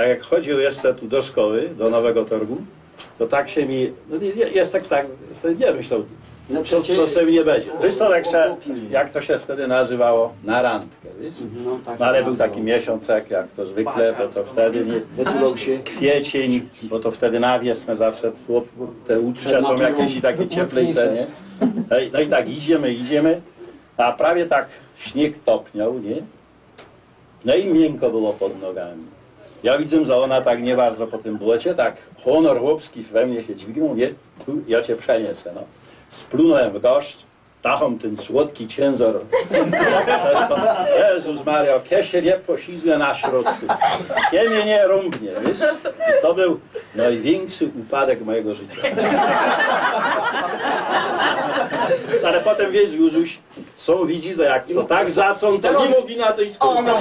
tak jak chodził jeszcze tu do szkoły, do Nowego Torgu, to tak się mi, no nie, nie- jest tak, tak, nie myślał, No co, przecież- co sobie nie będzie. Wiesz co, jak, się, jak to się wtedy nazywało? Na randkę, wiesz? No, tak No ale był taki miesiączek, jak to zwykle, bo to wtedy nie, kwiecień, bo to wtedy na wiosnę zawsze te uczucia są jakieś i takie cieplejsze, nie? No i, no i tak idziemy, idziemy, a prawie tak śnieg topniał, nie? No i miękko było pod nogami. Ja widzę, że ona tak nie bardzo po tym błocie, tak honor chłopski we mnie się dźwignął, nie? Tu, ja cię przeniesę, no. Splunąłem w goszcz, tachom ten słodki ciężar. Jezus Maria, kie się nie poślizgnę na środku. Kie mnie nie rąbnie, wiesz? I to był największy upadek mojego życia. Ale potem wiesz, Józuś, są widzi, że jak to tak zacą, to nie mogli na tej skończyć.